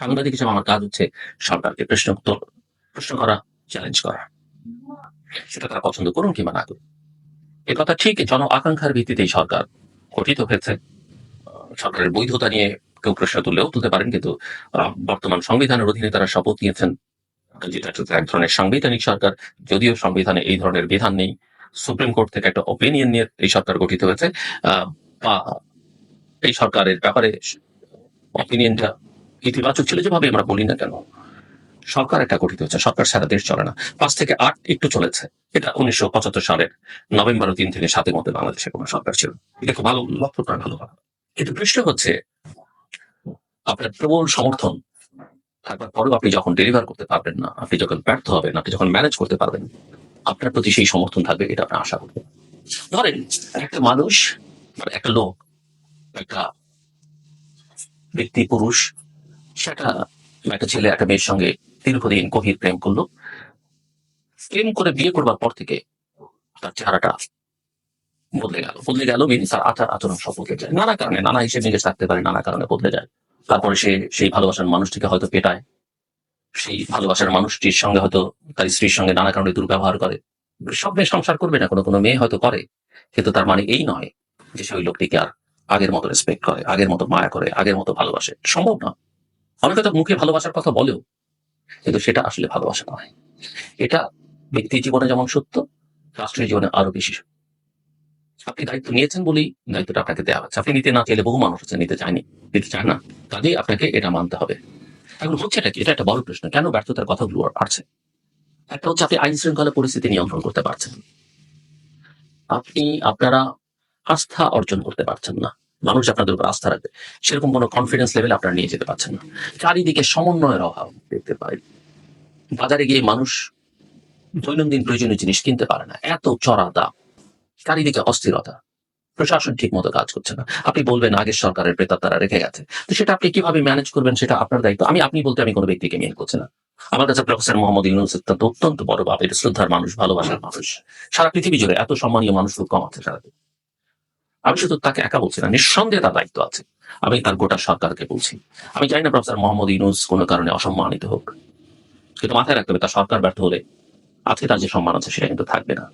সাংবাদিক হিসেবে আমার কাজ হচ্ছে সরকারকে প্রশ্ন উত্তর প্রশ্ন করা চ্যালেঞ্জ করা। সেটা তারা পছন্দ করুন কিংবা না করুন। এ কথা ঠিক, জন আকাঙ্ক্ষার ভিত্তিতেই সরকার গঠিত হয়েছে। সরকারের বৈধতা নিয়ে কেউ প্রশ্ন তুললেও তুলতে পারেন, কিন্তু বর্তমান সংবিধানের অধীনে তারা শপথ নিয়েছেন। যেটা এক ধরনের সাংবিধানিক সরকার, যদিও সংবিধানে এই ধরনের বিধান নেই। সুপ্রিম কোর্ট থেকে একটা ওপিনিয়ন নিয়ে এই সরকার গঠিত হয়েছে। বা এই সরকারের ব্যাপারে অপিনিয়নটা ইতিবাচক ছিল যেভাবে আমরা বলি না কেন, সরকার একটা গঠিত হচ্ছে সরকার সারা দেশ চলে না। পাঁচ থেকে আট একটু চলেছে। এটা উনিশশো পঁচাত্তর সালের নভেম্বর তিন থেকে সাতের মধ্যে বাংলাদেশে কোনো সরকার ছিল এটা খুব ভালো লক্ষ্য করা। ভালো প্রশ্ন হচ্ছে, আপনার প্রবল সমর্থন থাকবার পরেও আপনি যখন ডেলিভার করতে পারবেন না, আপনি যখন ব্যর্থ হবেন, আপনি যখন ম্যানেজ করতে পারবেন, আপনার প্রতি সেই সমর্থন থাকবে এটা আপনি আশা করবেন ধরেন, একটা মানুষ মানে একটা লোক, একটা ব্যক্তি, পুরুষ সেটা একটা ছেলে একটা মেয়ের সঙ্গে দীর্ঘদিন গভীর প্রেম করল। প্রেম করে বিয়ে করবার পর থেকে তার চেহারাটা বদলে গেল। বদলে গেল মিনস তার আচার আচরণ সব বদলে যায়। নানা কারণে নানা হিসেবে নিজে থাকতে পারে নানা কারণে বদলে যায়। তারপরে সে সেই ভালোবাসার মানুষটিকে হয়তো পেটায়। সেই ভালোবাসার মানুষটির সঙ্গে হয়তো তার স্ত্রীর সঙ্গে নানা কারণে দুর্ব্যবহার করে। সব মেয়ে সংসার করবে না কোনো কোনো মেয়ে হয়তো করে। কিন্তু তার মানে এই নয় যে সেই লোকটিকে আর আগের মতো রেসপেক্ট করে আগের মতো মায়া করে আগের মতো ভালোবাসে। সম্ভব না অনেকে তো মুখে ভালোবাসার কথা বলেও, কিন্তু সেটা আসলে ভালোবাসা নয়। এটা ব্যক্তি জীবনে যেমন সত্য রাষ্ট্রীয় জীবনে আরও বেশি। আপনি দায়িত্ব নিয়েছেন বলেই দায়িত্বটা আপনাকে দেওয়া হচ্ছে। আপনি নিতে না চাইলে বহু মানুষ আছে নিতে চায়নি, নিতে চায় না। কাজেই আপনাকে এটা মানতে হবে। এখন হচ্ছে এটা কি? এটা একটা বড় প্রশ্ন। কেন ব্যর্থতার কথাগুলো আসছে একটা হচ্ছে আপনি আইন শৃঙ্খলা পরিস্থিতি নিয়ন্ত্রণ করতে পারছেন আপনি, আপনারা আস্থা অর্জন করতে পারছেন না। মানুষ আপনাদের উপর আস্থা রাখবে। সেরকম কোনো কনফিডেন্স লেভেল আপনারা নিয়ে যেতে পারছেন না। চারিদিকে সমন্বয়ের অভাব দেখতে পাই। বাজারে গিয়ে মানুষ দৈনন্দিন প্রয়োজনীয় জিনিস কিনতে পারে না। এত চড়া দাম। চারিদিকে অস্থিরতা। প্রশাসন ঠিক মতো কাজ করছে না। আপনি বলবেন আগের সরকারের প্রেতার তারা রেখে গেছে। তো সেটা আপনি কীভাবে ম্যানেজ করবেন সেটা আপনার দায়িত্ব। আমি, আপনি বলতে আমি কোনো ব্যক্তিকে মেন করছি না। আমার কাছে প্রফেসর মোহাম্মদ ইউনুস অত্যন্ত বড় বাপের শ্রদ্ধার মানুষ, ভালোবাসার মানুষ। সারা পৃথিবী জুড়ে এত সম্মানীয় মানুষ খুব কম আছে সারা। আমি শুধু তাকে একা বলছি না, নিঃসন্দেহে তার দায়িত্ব আছে। আমি তার গোটা সরকারকে বলছি। আমি জানি না প্রফেসর মোহাম্মদ ইউনুস কোনো কারণে অসম্মানিত হোক। কিন্তু মাথায় রাখতে হবে, তার সরকার ব্যর্থ হলে আজকে তার যে সম্মান আছে, সেটা কিন্তু থাকবে না।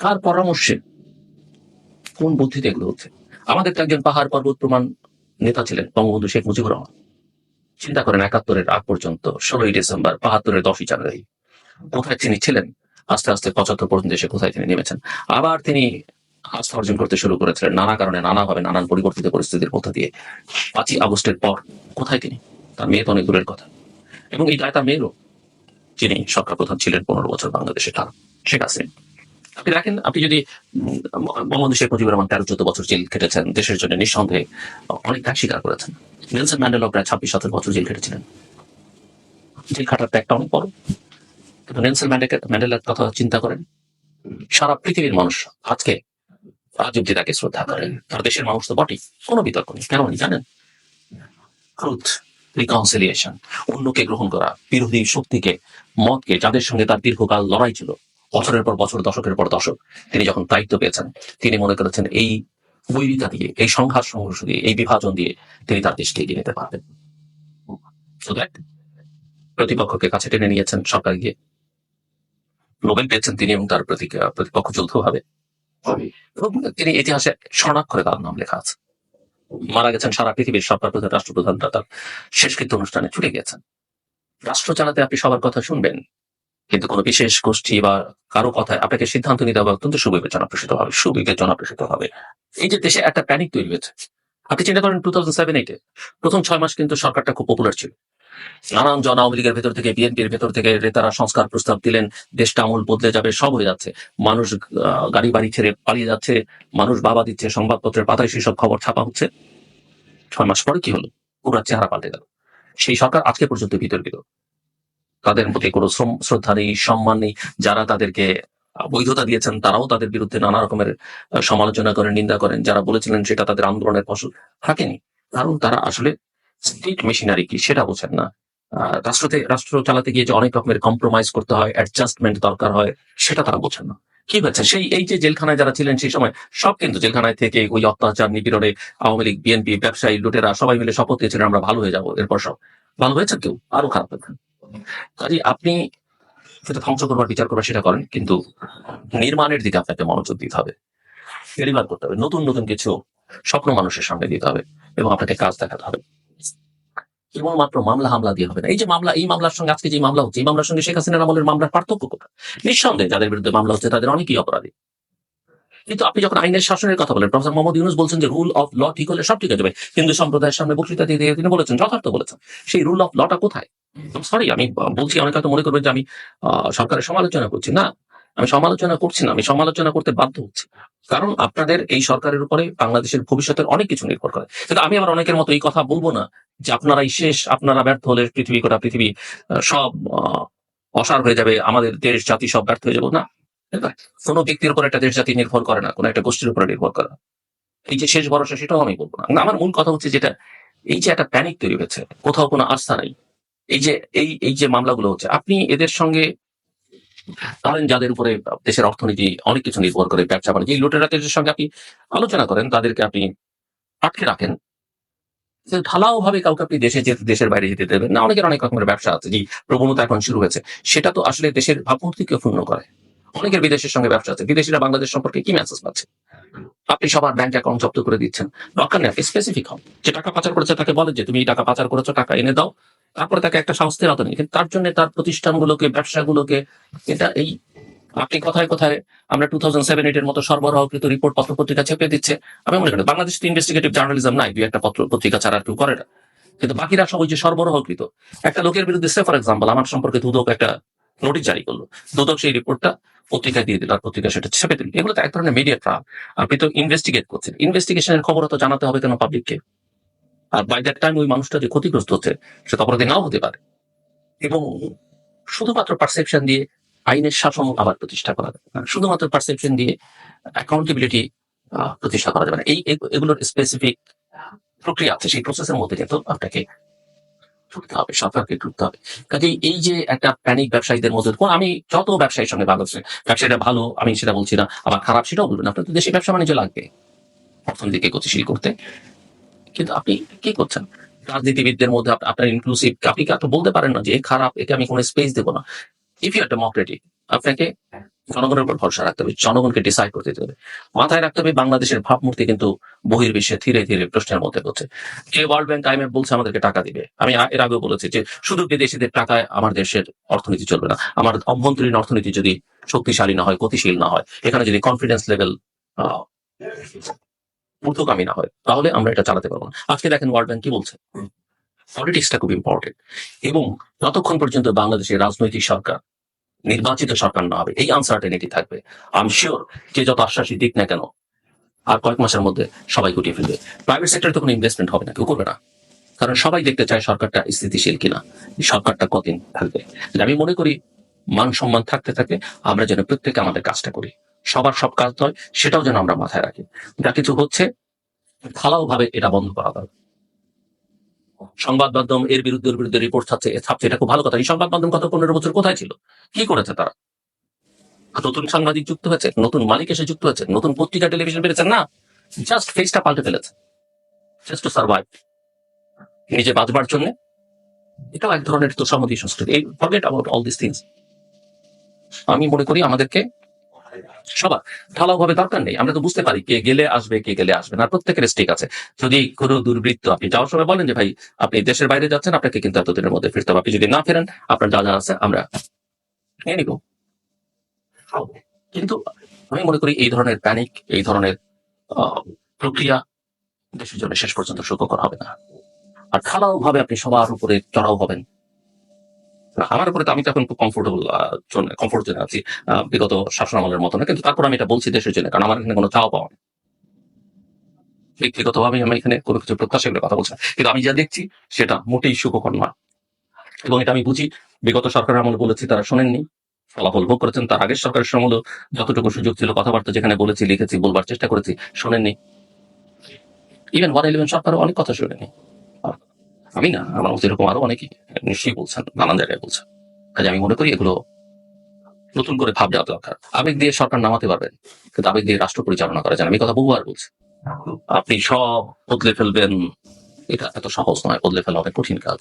কার পরামর্শে কোন বুদ্ধিতে এগুলো হচ্ছে? আমাদের তো একজন পাহাড় পর্বত প্রমাণ নেতা ছিলেন, বঙ্গবন্ধু শেখ মুজিবুর রহমান। চিন্তা করেন, একাত্তরের আগ পর্যন্ত ষোলোই ডিসেম্বর বাহাত্তরের দশই জানুয়ারি কোথায় তিনি ছিলেন? আস্তে আস্তে পঁচাত্তর পর্যন্ত এসে কোথায় তিনি নেমেছেন? আবার তিনি আস্থা অর্জন করতে শুরু করেছিলেন। নানা কারণে, নানাভাবে নানান পরিবর্তিত পরিস্থিতির মধ্যে দিয়ে। পাঁচই আগস্টের পর কোথায় তিনি? তার মেয়ে তো অনেক দূরের কথা। এবং এই দায় তার মেয়েরও যিনি সরকার প্রধান ছিলেন পনেরো বছর বাংলাদেশে, তার শেখ হাসিনা। আপনি দেখেন, আপনি যদি বঙ্গবন্ধু শেখ মুজিবুর রহমান তেরো চোদ্দ বছর জেল খেটেছেন, দেশের জন্য নিঃসন্দেহে অনেক ত্যাগ স্বীকার করেছেন। নেলসন ম্যান্ডেলা প্রায় ছাব্বিশ, সতেরো বছর জেল খেটেছিলেন। জেল খাটার ত্যাগটা অনেক বড়। কিন্তু নেলসন ম্যান্ডেলা ম্যান্ডেলার কথা চিন্তা করেন, সারা পৃথিবীর মানুষ আজকে আজ অব্দি তাকে শ্রদ্ধা করেন। তার দেশের মানুষ তো বটেই, কোনো বিতর্ক নেই। কেন জানেন? ট্রুথ অন্যকে গ্রহণ করা, বিরোধী শক্তিকে, মতকে, যাদের সঙ্গে তার দীর্ঘকাল লড়াই ছিল, বছরের পর বছর, দশকের পর দশক, তিনি যখন দায়িত্ব পেয়েছেন, তিনি মনে করেছেন এই বৈরিতা দিয়ে, এই সংঘাত সংঘর্ষ দিয়ে, এই বিভাজন দিয়ে তিনি তার দেশকে এগিয়ে নিতে পারবেন। প্রতিপক্ষকে কাছে টেনে নিয়েছেন সরকার গিয়ে। নোবেল পেয়েছেন তিনি এবং তার প্রতি প্রতিপক্ষ যৌথ ভাবে এবং তিনি ইতিহাসে স্বর্ণাক্ষরে তার নাম লেখা আছে। মারা গেছেন সারা পৃথিবীর সরকার প্রধান রাষ্ট্রপ্রধানরা তার শেষকৃত্য অনুষ্ঠানে ছুটে গেছেন রাষ্ট্র চালাতে আপনি সবার কথা শুনবেন, কিন্তু কোনো বিশেষ গোষ্ঠী বা কারও কথায় আপনাকে সিদ্ধান্ত নিতে হবে অত্যন্ত সুবিবেচনা প্রসিত হবে সুবিবেচনা প্রসিত হবে এই যে দেশে একটা প্যানিক তৈরি হয়েছে, আপনি চিন্তা করেন টু থাউজেন্ড সেভেন এইটে প্রথম ছয় মাস কিন্তু সরকারটা খুব পপুলার ছিল। নানান জন আওয়ামী লীগের ভেতর থেকে, বিএনপির ভেতর থেকে তারা সংস্কার প্রস্তাব দিলেন দেশটা আমূল বদলে যাবে, সব হয়ে যাচ্ছে। মানুষ গাড়ি বাড়ি ছেড়ে পালিয়ে যাচ্ছে, মানুষ বাবা দিচ্ছে, সংবাদপত্রের পাতায় সেই সব খবর ছাপা হচ্ছে। ছয় মাস পরে কি হলো? পুরো চেহারা পাল্টে গেল। সেই সরকার আজকে পর্যন্ত বিতর্কিত তাদের প্রতি কোনো শ্রম- শ্রদ্ধা নেই, সম্মান নেই। যারা তাদেরকে বৈধতা দিয়েছেন, তারাও তাদের বিরুদ্ধে নানা রকমের সমালোচনা করেন, নিন্দা করেন। যারা বলেছিলেন সেটা তাদের আন্দোলনের ফসল থাকেনি। কারণ তারা আসলে স্টেট মেশিনারি কি সেটা বোঝেন না। রাষ্ট্রতে, রাষ্ট্র চালাতে গিয়ে যে অনেক রকমের কম্প্রোমাইজ করতে হয় অ্যাডজাস্টমেন্ট দরকার হয়, সেটা তারা বোঝেন না। কি হয়েছে? সেই, এই যে জেলখানায় যারা ছিলেন সেই সময় সব কিন্তু জেলখানায় থেকে ওই অত্যাচার, নিপীড়নে আওয়ামী লীগ বিএনপি ব্যবসায়ী, লুটেরা সবাই মিলে শপথ নিয়েছিলেন আমরা ভালো হয়ে যাব, এরপর সব। ভালো হয়েছেন কেউ? আরও খারাপ হয়েছেন কাজে, আপনি সেটা ধ্বংস করবার বিচার করবার সেটা করেন, কিন্তু নির্মাণের দিকে আপনাকে মনোযোগ দিতে হবে। ডেলিভার করতে হবে। নতুন নতুন কিছু স্বপ্ন মানুষের সামনে দিতে হবে এবং আপনাকে কাজ দেখাতে হবে। কেবলমাত্র মামলা হামলা দিয়ে হবে না। এই যে মামলা, এই মামলার সঙ্গে আজকে যে মামলা হচ্ছে, এই মামলার সঙ্গে শেখ হাসিনার আমলের মামলার পার্থক্য কোথায়? নিঃসন্দেহে যাদের বিরুদ্ধে মামলা হচ্ছে তাদের অনেকেই অপরাধী। কিন্তু আপনি যখন আইনের শাসনের কথা বলেন, প্রফেসর মোহাম্মদ ইউনুস বলছেন যে রুল অফ ল ঠিক হলে সব ঠিক হয়ে যাবে। হিন্দু সম্প্রদায়ের সামনে বক্তৃতা দিয়ে দিয়ে তিনি বলেছেন, যথার্থ বলেছেন। সেই রুল অফ লটা কোথায়? সরি আমি বলছি, অনেকে হয়তো মনে করবেন যে আমি সরকারের সমালোচনা করছি। না আমি সমালোচনা করছি না আমি সমালোচনা করতে বাধ্য হচ্ছি। কারণ আপনাদের এই সরকারের উপরে বাংলাদেশের ভবিষ্যতের অনেক কিছু নির্ভর করে। কিন্তু আমি আবার অনেকের মতো এই কথা বলব না যে আপনারাই শেষ আপনারা ব্যর্থ হলে পৃথিবী গোটা পৃথিবী সব অসার হয়ে যাবে আমাদের দেশ জাতি সব ব্যর্থ হয়ে যাব। না কোনো ব্যক্তির উপর একটা দেশ জাতি নির্ভর করে না কোনো একটা গোষ্ঠীর উপরে নির্ভর করে না। এই যে শেষ ভরসা সেটাও আমি বলব না, আমার মূল কথা হচ্ছে যেটা এই যে একটা প্যানিক তৈরি হয়েছে কোথাও কোনো আস্থা নাই। এই যে এই এই যে মামলাগুলো হচ্ছে আপনি এদের সঙ্গে ধরেন যাদের উপরে দেশের অর্থনীতি অনেক কিছু নির্ভর করে, ব্যবসা বাণিজ্য, এই লুটেরাদের সঙ্গে আপনি আলোচনা করেন, তাদেরকে আপনি আটকে রাখেন। ঢালাও ভাবে কাউকে আপনি দেশে যেতে, দেশের বাইরে যেতে দেবেন না। অনেকের অনেক রকমের ব্যবসা আছে যে প্রবণতা এখন শুরু হয়েছে। সেটা তো আসলে দেশের ভাবমূর্তিকে ক্ষুণ্ণ করে। অনেকের বিদেশের সঙ্গে ব্যবসা আছে। বিদেশিরা বাংলাদেশ সম্পর্কে কি মেসেজ পাচ্ছে? আপনি সবার ব্যাংক অ্যাকাউন্ট জব্দ করে দিচ্ছেন। দরকার নেই স্পেসিফিক হন। যে টাকা পাচার করেছে তাকে বলেন যে, তুমি এই টাকা পাচার করেছ, টাকা এনে দাও। তারপরে তাকে একটা সংস্থার আওতা নেই। কিন্তু তার জন্য তার প্রতিষ্ঠানগুলোকে, ব্যবসাগুলোকে, এটা এই আপনি কোথায় কোথায় আমরা টু থাউজেন্ড সেভেন এইটের মতো সরবরাহকৃত রিপোর্ট পত্র পত্রিকা চেপে দিচ্ছে। আমি মনে করি বাংলাদেশ ইনভেস্টিগেটিভ জার্নালিজম নাই, দুই একটা পত্র পত্রিকা ছাড়া কেউ করে না। কিন্তু বাকিরা সব ওই যে সরবরাহকৃত। একটা লোকের বিরুদ্ধে সে ফর এক্সাম্পল আমার সম্পর্কে দুদক একটা নোটিশ জারি করল। দুদক সেই রিপোর্টটা পত্রিকায় দিয়ে দিল আর পত্রিকা সেটা ছেপে দিল। এগুলো তো এক ধরনের মিডিয়া ট্রাপ আপনি তো ইনভেস্টিগেট করছেন। ইনভেস্টিগেশনের খবর তো জানাতে হবে কেন পাবলিককে আর বাই দ্যাট টাইম ওই মানুষটা যে ক্ষতিগ্রস্ত হচ্ছে, সে তো অপরাধী নাও হতে পারে। এবং শুধুমাত্র পারসেপশন দিয়ে আইনের শাসন আবার প্রতিষ্ঠা করা যাবে না। শুধুমাত্র পারসেপশন দিয়ে অ্যাকাউন্টেবিলিটি প্রতিষ্ঠা করা যাবে না। এই এগুলোর স্পেসিফিক প্রক্রিয়া আছে, সেই প্রসেসের মধ্যে কিন্তু আপনাকে ঢুকতে হবে, সরকারকে ঢুকতে হবে। কাজেই এই যে একটা প্যানিক ব্যবসায়ীদের মধ্যে আমি যত ব্যবসায়ীর সঙ্গে ভালো আছে, ব্যবসায়ীরা ভালো, আমি সেটা বলছি না, আবার খারাপ সেটাও বলবেন আপনার তো দেশে ব্যবসা বাণিজ্য লাগবে। অর্থনীতিকে গতিশীল করতে। কিন্তু আপনি কি করছেন? রাজনীতিবিদদের মধ্যে আপনার ইনক্লুসিভ আপনি কি আপনি বলতে পারেন না যে খারাপ, একে আমি কোনো স্পেস দেবো না। ইফ ইউ আর ডেমোক্রেটিক আপনাকে জনগণের উপর ভরসা রাখতে হবে, জনগণকে ডিসাইড করতে হবে। মাথায় রাখতে হবে বাংলাদেশের ভাবমূর্তি কিন্তু বহির্বিশ্বে ধীরে ধীরে প্রশ্নের মধ্যে হচ্ছে যে ওয়ার্ল্ড ব্যাংক আইএমএফ বলছে আমাদেরকে টাকা দিবে। আমি এর আগেও বলেছি যে শুধু বিদেশিদের টাকায় আমার দেশের অর্থনীতি চলবে না। আমার অভ্যন্তরীণ অর্থনীতি যদি শক্তিশালী না হয়, গতিশীল না হয়, এখানে যদি কনফিডেন্স লেভেল ঊর্ধ্বগামী না হয়, তাহলে আমরা এটা চালাতে পারব না। আজকে দেখেন ওয়ার্ল্ড ব্যাংক কি বলছে? পলিটিক্সটা খুব ইম্পর্টেন্ট এবং যতক্ষণ পর্যন্ত বাংলাদেশের রাজনৈতিক সরকার, নির্বাচিত সরকার না হবে, এই আনসার্টেনিটি থাকবে। আই শিওর যে যত আশ্বাসী দিক না কেন, আর কয়েক মাসের মধ্যে সবাই গুটিয়ে ফেলবে। প্রাইভেট সেক্টরে তো কোনো ইনভেস্টমেন্ট হবে না, কেউ করবে না। কারণ সবাই দেখতে চায় সরকারটা স্থিতিশীল কিনা, সরকারটা কদিন থাকবে। আমি মনে করি মান সম্মান থাকতে থাকতে আমরা যেন প্রত্যেকে আমাদের কাজটা করি। সবার সব কাজ হয় সেটাও যেন আমরা মাথায় রাখি। যা কিছু হচ্ছে ঢালাও ভাবে এটা বন্ধ করা দরকার। সংবাদ মাধ্যম এর বিরুদ্ধে বিরুদ্ধে রিপোর্ট ছাড়ছে এ ছাপছে, এটা খুব ভালো কথা। এই সংবাদ মাধ্যম গত পনেরো বছর কোথায় ছিল? কি করেছে তারা? নতুন সাংবাদিক যুক্ত হয়েছে? নতুন মালিক এসে যুক্ত হয়েছে? নতুন পত্রিকা টেলিভিশন বেড়েছে না? জাস্ট ফেসটা পাল্টে ফেলেছে। জাস্ট টু সার্ভাইভ নিজে বাঁচবার জন্য। এটাও এক ধরনের তো তোষামতি সংস্কৃতি। এই forget about all this things আমি মনে করি আমাদেরকে সবার। ঢালাও ভাবে দরকার নেই, আমরা তো বুঝতে পারি কে গেলে আসবে, কে গেলে আসবে না, প্রত্যেকের স্টেক আছে। যদি কোনো দুর্বৃত্ত আপনি যাওয়ার সময় বলেন যে, ভাই, আপনি দেশের বাইরে যাচ্ছেন, আপনাকে কিন্তু এতদিনের মধ্যে ফিরতে হবে। আপনি যদি না ফেরেন, আপনার যা যা আছে, আমরা নিয়ে নিব। কিন্তু আমি মনে করি এই ধরনের প্যানিক এই ধরনের প্রক্রিয়া দেশের জন্য শেষ পর্যন্ত সুখকর হবে না। আর ঢালাও ভাবে আপনি সবার উপরে চড়াও হবেন। আমার উপরে তো আমি তো এখন খুব কমফোর্টেবল জন্য কমফোর্ট জোনে আছি। বিগত শাসন আমলের মতো না, কিন্তু তারপর আমি এটা বলছি দেশের জন্য, কারণ আমার এখানে কোনো চাওয়া পাওয়া নেই। ব্যক্তিগতভাবে আমি এখানে কোনো কিছু প্রত্যাশা করে কথা বলছি কিন্তু আমি যা দেখছি, সেটা মোটেই সুখকর নয়। এবং এটা আমি বুঝি, বিগত সরকারের আমল বলেছি, তারা শোনেননি। ফলাফল ভোগ করেছেন, তার আগের সরকারের সময় যতটুকু সুযোগ ছিল, কথাবার্তা যেখানে বলেছি, লিখেছি, বলবার চেষ্টা করেছি, শোনেননি। ইভেন ওয়ান ইলেভেন সরকারও অনেক কথা শোনেনি। আমি না, আমার মতো এরকম আরও অনেকে নিশ্চয়ই বলছেন, নানান জায়গায় বলছেন। কাজে আমি মনে করি এগুলো নতুন করে ভাব দেওয়া দরকার। আবেগ দিয়ে সরকার নামাতে পারবেন, কিন্তু আবেগ দিয়ে রাষ্ট্র পরিচালনা করা যায় আমি কথা বহুবার বলছি। আপনি সব বদলে ফেলবেন, এটা এত সহজ নয়, বদলে ফেলা অনেক কঠিন কাজ।